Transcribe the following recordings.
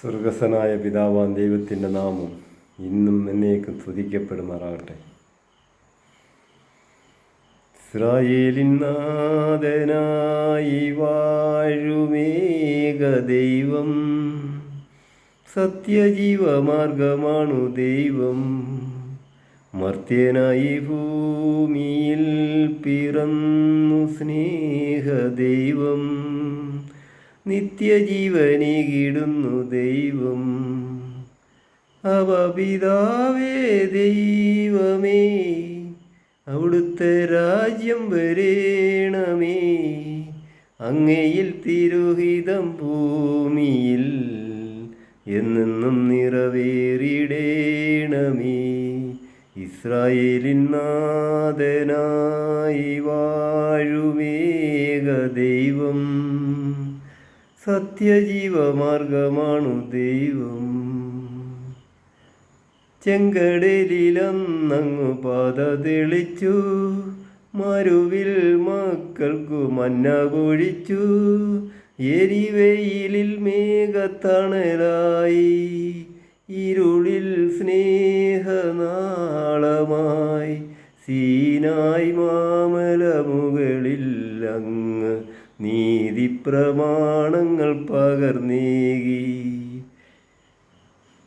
സ്വർഗസ്വനായ പിതാവാൻ ദൈവത്തിന്റെ നാമം ഇന്നും എന്നേക്കും സ്തുതിക്കപ്പെടുമാറാകട്ടെ. ഇസ്രായേലിൻ നാഥനായി വാഴുമേക ദൈവം. സത്യജീവമാർഗമാണു ദൈവം. മർത്യനായി ഭൂമിയിൽ പിറന്നു സ്നേഹ ദൈവം നിത്യജീവനികിടുന്നു ദൈവം. അവ പിതാവേ ദൈവമേ അവിടുത്തെ രാജ്യം വരേണമേ. അങ്ങയിൽ തിരുഹിതം ഭൂമിയിൽ എന്നെന്നും നിറവേറിടേണമേ. ഇസ്രായേലിൻ നാഥനായി വാഴുമേക ദൈവം. സത്യജീവമാർഗമാണു ദൈവം. ചെങ്കടലിലന്നങ്ങു പാത തെളിച്ചു മരുവിൽ മക്കൾക്കു മന്ന കൊഴിച്ചു എരിവെയിലിൽ മേഘത്തണലായി ഇരുളിൽ സ്നേഹനാളമായി സീനായി മാമല മുകളിൽ അങ്ങ് നീതിപ്രമാണങ്ങൾ പകർന്നേകി.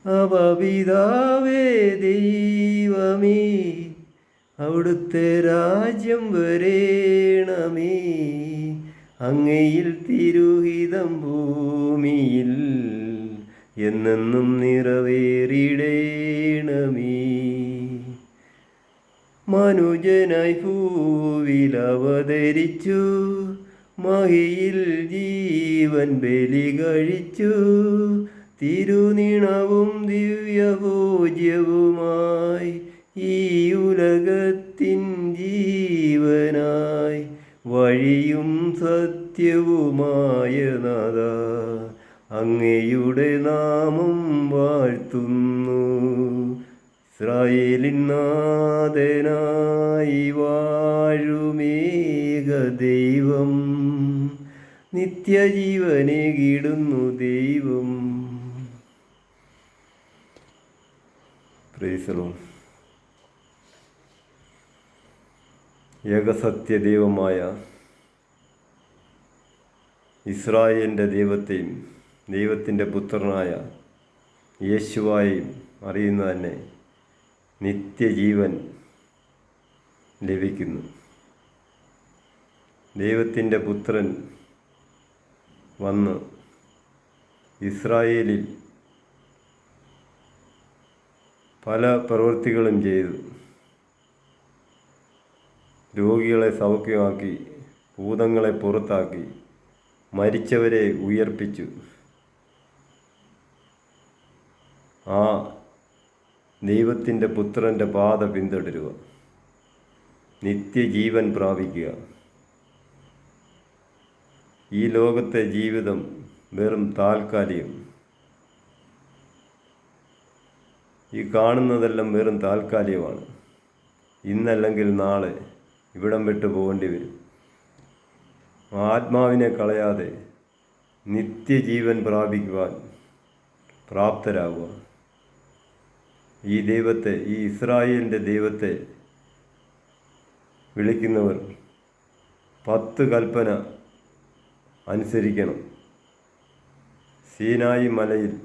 അവപിതാവേ ദൈവമേ അവിടുത്തെ രാജ്യം വരേണമേ. അങ്ങയിൽ തിരുഹിതം ഭൂമിയിൽ എന്നെന്നും നിറവേറിടേണമേ. മനുജനായി ഭൂവിൽ അവതരിച്ചു. മഹിയിൽ ജീവൻ ബലി കഴിച്ചു തിരുനിണവും ദിവ്യപൂജ്യവുമായി ഈ ഉലകത്തിൻ ജീവനായി വഴിയും സത്യവുമായ നദ അങ്ങയുടെ നാമം വാഴ്ത്തുന്നു. ഇസ്രായേലിൻ വാഴുമേക ദൈവം. നിത്യജീവനെ കീടുന്നു ദൈവം. പ്രൈസലോ ഏകസത്യ ദൈവമായ ഇസ്രായേലിന്റെ ദൈവത്തെയും ദൈവത്തിന്റെ പുത്രനായ യേശുവായും അറിയുന്ന തന്നെ നിത്യജീവൻ ലഭിക്കുന്നു. ദൈവത്തിന്റെ പുത്രൻ വന്ന് ഇസ്രായേലിൽ പല പ്രവൃത്തികളും ചെയ്തു രോഗികളെ സൗഖ്യമാക്കി ഭൂതങ്ങളെ പുറത്താക്കി മരിച്ചവരെ ഉയർപ്പിച്ചു. ആ ദൈവത്തിന്റെ പുത്രന്റെ പാത പിന്തുടരുക. നിത്യജീവൻ പ്രാപിക്കുക. ഈ ലോകത്തെ ജീവിതം വെറും താൽക്കാലികം. ഈ കാണുന്നതെല്ലാം വെറും താൽക്കാലികമാണ്. ഇന്നല്ലെങ്കിൽ നാളെ ഇവിടം വിട്ട് പോകേണ്ടി വരും. ആത്മാവിനെ കളയാതെ നിത്യജീവൻ പ്രാപിക്കുവാൻ പ്രാപ്തരാകുക ഈ ദൈവത്തെ ഈ ഇസ്രായേലിന്റെ ദൈവത്തെ വിളിക്കുന്നവർ പത്ത് കൽപ്പന അനുസരിക്കണം. സീനായി മലയിൽ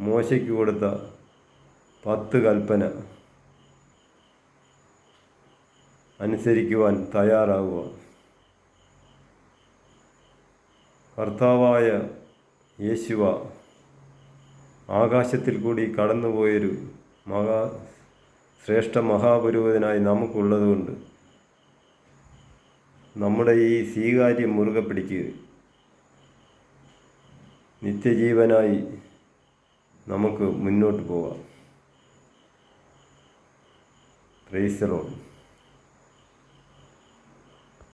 മോശയ്ക്ക് കൊടുത്ത പത്ത് കൽപ്പന അനുസരിക്കുവാൻ തയ്യാറാവുക. കർത്താവായ യേശുവ ആകാശത്തിൽ കൂടി കടന്നുപോയൊരു മഹാ ശ്രേഷ്ഠ മഹാപുരോഹിതനായി നമുക്കുള്ളതുകൊണ്ട് നമ്മുടെ ഈ സ്വീകാര്യം മുറുകെ പിടിക്കുക നിത്യജീവനായി നമുക്ക് മുന്നോട്ട് പോകാം പ്രൈസറോൺ